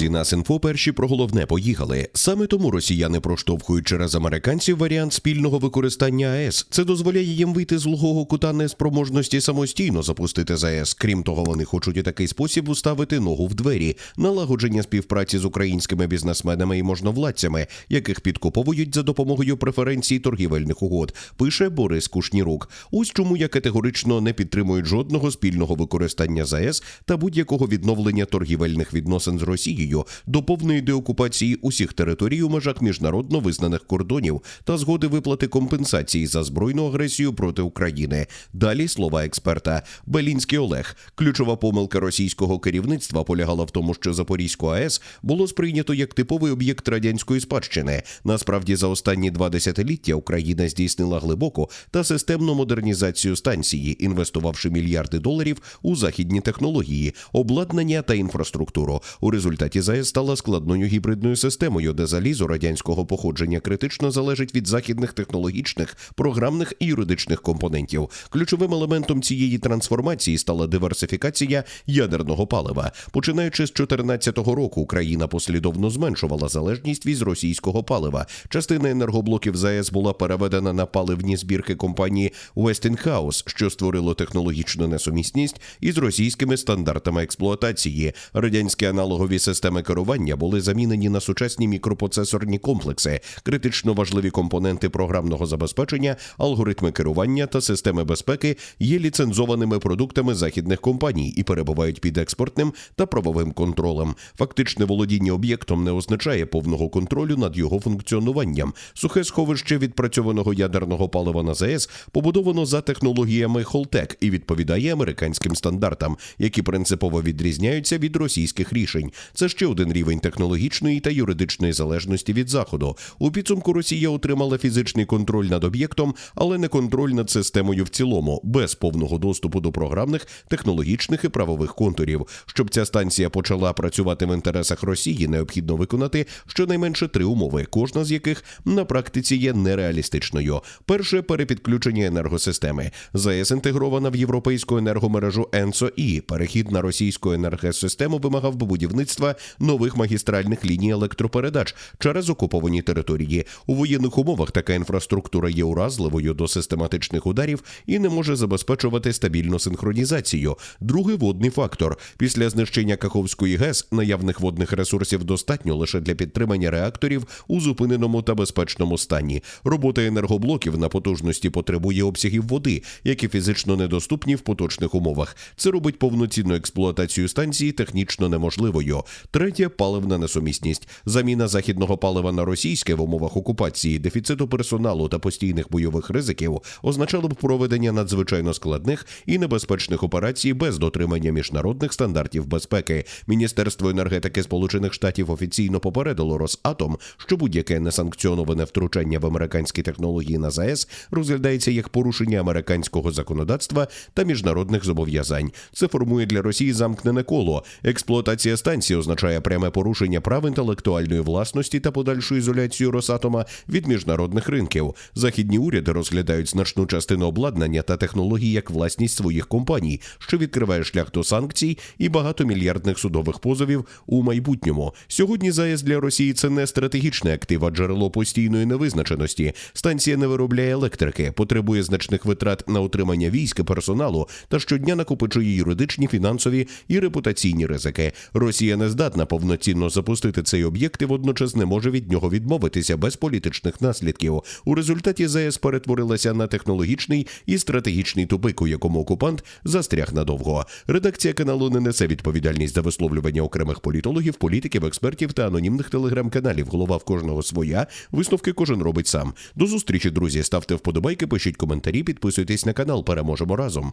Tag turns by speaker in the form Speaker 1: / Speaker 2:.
Speaker 1: Друзі, нас інфо перші про головне поїхали. Саме тому росіяни проштовхують через американців варіант спільного використання АЕС. Це дозволяє їм вийти з глухого кута неспроможності самостійно запустити ЗАЕС. Крім того, вони хочуть у такий спосіб уставити ногу в двері, налагодження співпраці з українськими бізнесменами і можновладцями, яких підкуповують за допомогою преференцій торгівельних угод. Пише Борис Кушнірук. Ось чому я категорично не підтримую жодного спільного використання ЗАЕС та будь-якого відновлення торгівельних відносин з Росією до повної деокупації усіх територій у межах міжнародно визнаних кордонів та згоди виплати компенсації за збройну агресію проти України. Далі слова експерта Белінський Олег. Ключова помилка російського керівництва полягала в тому, що Запорізьку АЕС було сприйнято як типовий об'єкт радянської спадщини. Насправді, за останні два десятиліття Україна здійснила глибоку та системну модернізацію станції, інвестувавши мільярди доларів у західні технології, обладнання та інфраструктуру. У результаті ЗАЕС стала складною гібридною системою, де залізо радянського походження критично залежить від західних технологічних, програмних і юридичних компонентів. Ключовим елементом цієї трансформації стала диверсифікація ядерного палива. Починаючи з 2014 року, Україна послідовно зменшувала залежність від російського палива. Частина енергоблоків ЗАЕС була переведена на паливні збірки компанії Westinghouse, що створило технологічну несумісність із російськими стандартами експлуатації. Радянські аналогові системи керування були замінені на сучасні мікропроцесорні комплекси, критично важливі компоненти програмного забезпечення, алгоритми керування та системи безпеки є ліцензованими продуктами західних компаній і перебувають під експортним та правовим контролем. Фактичне володіння об'єктом не означає повного контролю над його функціонуванням. Сухе сховище відпрацьованого ядерного палива на ЗАЕС побудовано за технологіями Холтек і відповідає американським стандартам, які принципово відрізняються від російських рішень. Це ще один рівень технологічної та юридичної залежності від заходу. У підсумку Росія отримала фізичний контроль над об'єктом, але не контроль над системою в цілому, без повного доступу до програмних, технологічних і правових контурів. Щоб ця станція почала працювати в інтересах Росії, необхідно виконати щонайменше три умови, кожна з яких на практиці є нереалістичною. Перше перепідключення енергосистеми. ЗАЕС інтегрована в європейську енергомережу ЕНСО-І. Перехід на російську енергосистему вимагав би будівництва нових магістральних ліній електропередач через окуповані території. У воєнних умовах така інфраструктура є уразливою до систематичних ударів і не може забезпечувати стабільну синхронізацію. Другий водний фактор після знищення Каховської ГЕС наявних водних ресурсів достатньо лише для підтримання реакторів у зупиненому та безпечному стані. Робота енергоблоків на потужності потребує обсягів води, які фізично недоступні в поточних умовах. Це робить повноцінну експлуатацію станції технічно неможливою. Третє паливна несумісність. Заміна західного палива на російське в умовах окупації, дефіциту персоналу та постійних бойових ризиків означало б проведення надзвичайно складних і небезпечних операцій без дотримання міжнародних стандартів безпеки. Міністерство енергетики Сполучених Штатів офіційно попередило Росатом, що будь-яке несанкціоноване втручання в американські технології на ЗАЕС розглядається як порушення американського законодавства та міжнародних зобов'язань. Це формує для Росії замкнене коло. Експлуатація станції означає пряме порушення прав інтелектуальної власності та подальшу ізоляцію Росатома від міжнародних ринків. Західні уряди розглядають значну частину обладнання та технологій як власність своїх компаній, що відкриває шлях до санкцій і багатомільярдних судових позовів у майбутньому. Сьогодні ЗАЕС для Росії це не стратегічне актив, а джерело постійної невизначеності. Станція не виробляє електрики, потребує значних витрат на утримання війська, персоналу та щодня накопичує юридичні, фінансові і репутаційні ризики. Росія не здатна повноцінно запустити цей об'єкт і водночас не може від нього відмовитися без політичних наслідків. У результаті ЗАЕС перетворилася на технологічний і стратегічний тупик, у якому окупант застряг надовго. Редакція каналу не несе відповідальність за висловлювання окремих політологів, політиків, експертів та анонімних телеграм-каналів. Голова в кожного своя. Висновки кожен робить сам. До зустрічі, друзі. Ставте вподобайки, пишіть коментарі, підписуйтесь на канал. Переможемо разом.